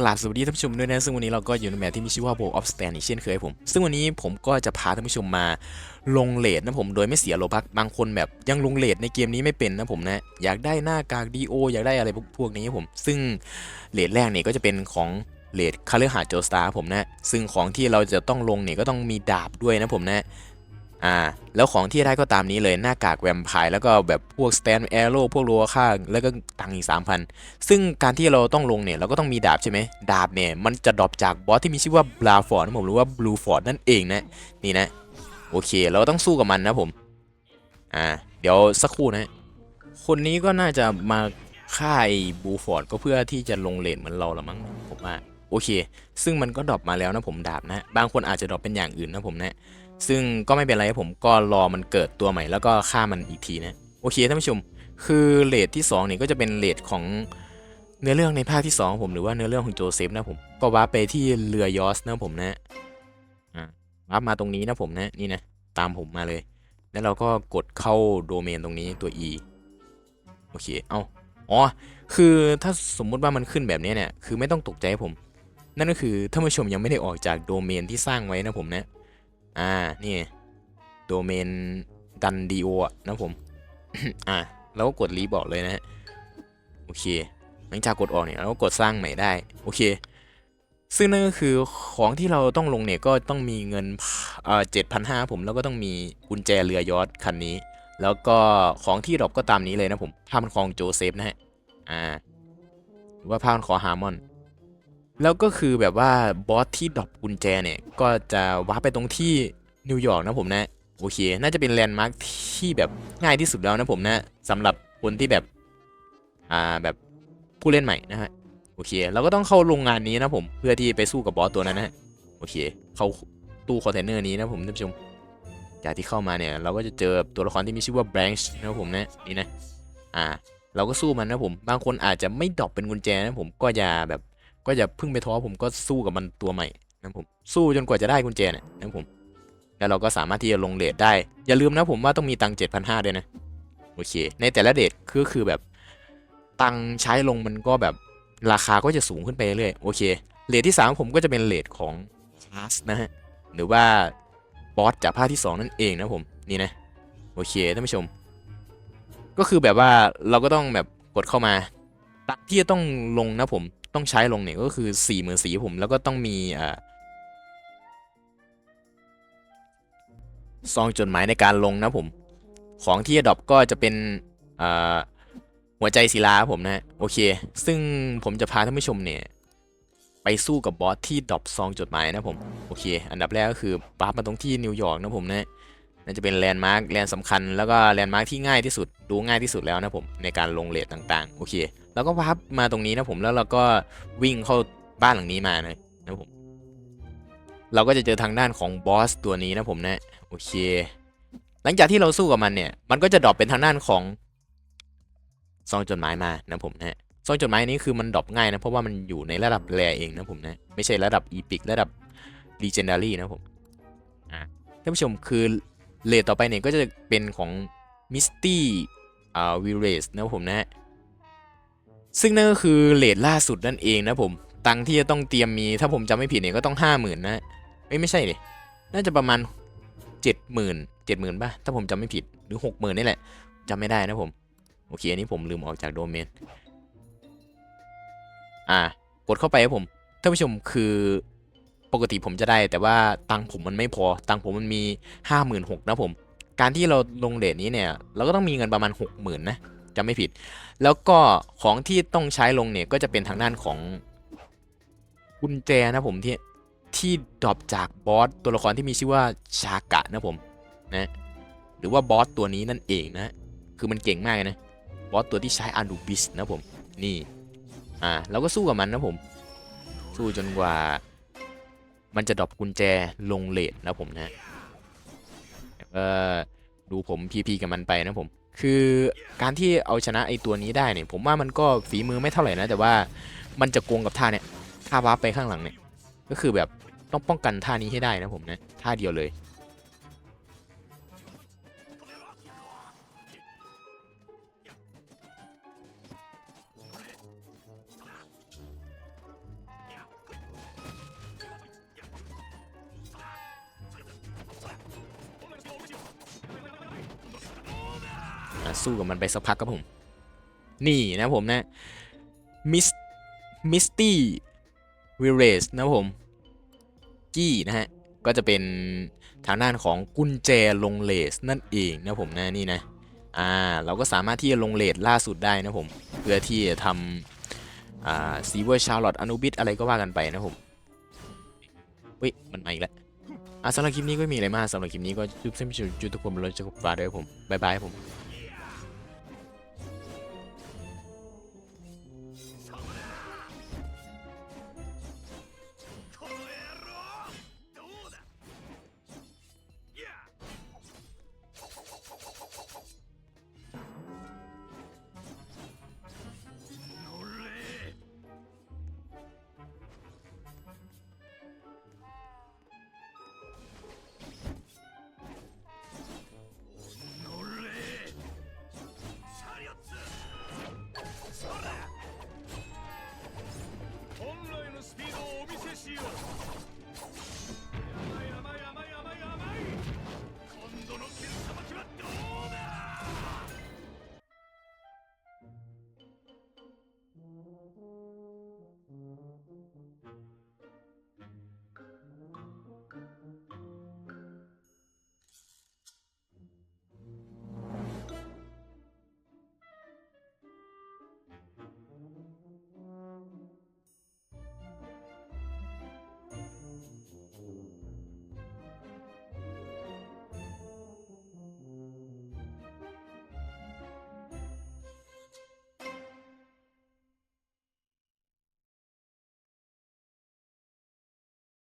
กราบสวัสดีท่านผู้ชมด้วยนะ ซึ่งวันนี้เราก็อยู่ในแมตช์ที่มีชื่อว่า World of Stand อีกเช่นเคยผม ซึ่งวันนี้ผมก็จะพาท่านผู้ชมมาลงเลทนะผมโดยไม่เสียโลบักบางคนแบบยังลงเลทในเกมนี้ไม่เป็นนะผมนะ อยากได้หน้ากากดีโออยากได้อะไรพวกนี้ผม ซึ่งเลทแรกเนี่ยก็จะเป็นของเลทคาเลหาโจสตาร์ผมนะ ซึ่งของที่เราจะต้องลงเนี่ยก็ต้องมีดาบด้วยนะผมนะ อ่าแล้วของที่ได้ก็ตามนี้เลยหน้ากากแวมไพร์แล้วก็แบบพวกสแตนแอโร่พวกรัวข้างแล้วก็ตังอีก 3,000 ซึ่งการที่เราต้องลงเนี่ยเราก็ต้องมีดาบใช่ไหมดาบเนี่ยมันจะดรอปจากบอสที่มีชื่อว่าบลาฟอร์ดนะผมหรือว่าบลูฟอร์ดนั่นเองนะนี่นะโอเคเราก็ต้องสู้กับมันนะผมอ่าเดี๋ยวสักครู่นะ คนนี้ก็น่าจะมาฆ่าไอ้บลูฟอร์ดก็เพื่อที่จะลงเลนเหมือนเราละมั้งผมว่าโอเค ซึ่งมันก็ดรอปมาแล้วนะผมดาบนะ บางคนอาจจะดรอปเป็นอย่างอื่นนะผมนะ ซึ่งก็ไม่เป็นไรผมก็รอมันเกิดตัวใหม่แล้วก็ฆ่ามันอีกทีนะโอเคท่านผู้ชม คือเลทที่2เนี่ยก็จะเป็นเลทของเนื้อเรื่องในภาคที่2ผมหรือว่าเนื้อเรื่องของโจเซฟนะผมก็ว้าไปที่เรือยอสนะผมนะอ่าว้าร์ปมาตรงนี้นะผมนะนี่นะตามผมมาเลย แล้วเราก็กดเข้าโดเมนตรงนี้ตัว e โอเคเอาอ๋อคือถ้าสมมุติว่ามันขึ้นแบบนี้เนี่ยคือไม่ต้องตกใจผม นั่นก็คือท่านผู้ชมยังไม่ได้ออกจากโดเมนที่สร้างไว้นะผมนะ อ่า นี่โดเมนดันดีโอะนะผม อ่าเราก็กดรีบอกเลยนะฮะ โอเค หลังจากกดออกเนี่ยเราก็กดสร้างใหม่ได้ โอเค ซึ่งนั่นก็คือของที่เราต้องลงเนี่ยก็ต้องมีเงินเอ่อเจ็ดพันห้าผมแล้วก็ต้องมีกุญแจเรือยอทคันนี้ แล้วก็ของที่ดรอปก็ตามนี้เลยนะผมผ้าพันคอของโจเซฟนะฮะ อ่า หรือว่าผ้าพันคอฮาร์มอน แล้วก็คือแบบว่าบอสที่ดรอปกุญแจเนี่ย ก็จะว้าร์ปไปตรงที่นิวยอร์กนะผมนะ โอเค น่าจะเป็นแลนด์มาร์คที่แบบง่ายที่สุดแล้วนะผมนะสำหรับคนที่แบบ อ่าแบบผู้เล่นใหม่นะฮะโอเค เราก็ต้องเข้าโรงงานนี้นะผมเพื่อที่ไปสู้กับบอสตัวนั้นนะฮะโอเค เข้าตู้คอนเทนเนอร์นี้นะผมท่านผู้ชมจากที่เข้ามาเนี่ย เราก็จะเจอตัวละครที่มีชื่อว่า Branch นะผมนะนี่นะ อ่า เราก็สู้มันนะผม บางคนอาจจะไม่ดรอปเป็นกุญแจนะผมก็อย่าแบบ ก็อย่าเพึ่งไปท้อผมก็สู้กับมันตัวใหม่นะผมสู้จนกว่าจะได้กุญแจเนี่ยนะผมแล้วเราก็สามารถที่จะลงเลทได้ อย่าลืมนะผมว่าต้องมีตังเจ็ดพันห้าด้วยนะ โอเค ในแต่ละเดทคือคือแบบ ตังใช้ลงมันก็แบบราคาก็จะสูงขึ้นไปเรื่อยโอเคเลทที่สามผมก็จะเป็นเลทของคลาสนะฮะ หรือว่าบอสจากภาคที่สองนั่นเองนะผม นี่นะ โอเคท่านผู้ชม ก็คือแบบว่าเราก็ต้องแบบกดเข้ามาตังที่จะต้องลงนะผม ต้องใช้ลงเนี่ยก็คือ4ี่หมื่นสีผมแล้วก็ต้องมีอ่าซองจดหมายในการลงนะผม ของที่จะดรอปก็จะเป็นอ่าหัวใจศิลาครับผมนะโอเค ซึ่งผมจะพาท่านผู้ชมเนี่ย ไปสู้กับบอสที่ดรอปซองจดหมายนะผม โอเค อันดับแรกก็คือปาร์มาตรงที่นิวยอร์กนะผมนะ น่าจะเป็นแลนด์มาร์คแลนด์สำคัญแล้วก็แลนด์มาร์คที่ง่ายที่สุดดูง่ายที่สุดแล้วนะผมในการลงเลทต่างๆ โอเคแล้วก็วาร์ปมาตรงนี้นะผมแล้วเราก็วิ่งเข้าบ้านหลังนี้มาเลยนะผมเราก็จะเจอทางด้านของบอสตัวนี้นะผมนะโอเค หลังจากที่เราสู้กับมันเนี่ย มันก็จะดรอปเป็นทางด้านของซองจดหมายมานะผมนะซองจดหมายนี้คือมันดรอปง่ายนะเพราะว่ามันอยู่ในระดับแรเองนะผมนะไม่ใช่ระดับอีพิกระดับ legendary นะผมอ่าท่านผู้ชมคือ เลทต่อไปเนี่ยก็จะเป็นของ Misty อ่า v i r a s นะผมนะซึ่งนั่นก็คือเลทล่าสุดนั่นเองนะผม ตังที่จะต้องเตรียมมี ถ้าผมจำไม่ผิดเนี่ยก็ต้องห้าหมื่นนะเอ้ยไม่ใช่ดิน่าจะประมาณเจ็ดหมื่นเจ็ดหมื่นป่ะ ถ้าผมจำไม่ผิดหรือหกหมื่นนี่แหละจำไม่ได้นะผม โอเค อันนี้ผมลืมออกจากโดเมน อ่า กดเข้าไปครับผมท่านผู้ชมคือ ปกติผมจะได้ แต่ว่าตังผมมันไม่พอ ตังผมมันมีห้าหมื่นหกนะผม การที่เราลงเลทนี้เนี่ย เราก็ต้องมีเงินประมาณหกหมื่นนะจำไม่ผิด แล้วก็ของที่ต้องใช้ลงเนี่ยก็จะเป็นทางด้านของกุญแจนะผมที่ที่ดรอปจากบอสตัวละครที่มีชื่อว่าชากะนะผมนะหรือว่าบอสตัวนี้นั่นเองนะคือมันเก่งมากนะบอสตัวที่ใช้อานูบิสนะผมนี่อ่าเราก็สู้กับมันนะผม สู้จนกว่า มันจะดรอปกุญแจลงเลทนะผมนะเออดูผมพีพีกับมันไปนะผม คือการที่เอาชนะไอตัวนี้ได้เนี่ยผมว่ามันก็ฝีมือไม่เท่าไหร่นะแต่ว่ามันจะโกงกับท่าเนี่ยท่าวาร์ปไปข้างหลังเนี่ยก็คือแบบต้องป้องกันท่านี้ให้ได้นะผมนะท่าเดียวเลย สู้กับมันไปสักพักครับผม นี่นะผมนะมิสมิสตี้วิเรสนะผมกี้นะฮะ ก็จะเป็นทางด้านของกุญแจลงเลสนั่นเองนะผมนะนี่นะอ่าเราก็สามารถที่จะลงเลสล่าสุดได้นะผม เพื่อที่จะทำอ่าซีเวอร์ชาร์ลอตอนุบิสอะไรก็ว่ากันไปนะผมเฮ้ยมันมาอีกแล้วอะสำหรับคลิปนี้ก็มีอะไรมากสำหรับคลิปนี้ก็จุ๊บเส้นจุดจุดทุกคนบนรถจะกบฟ้าด้วยผมบายบายผม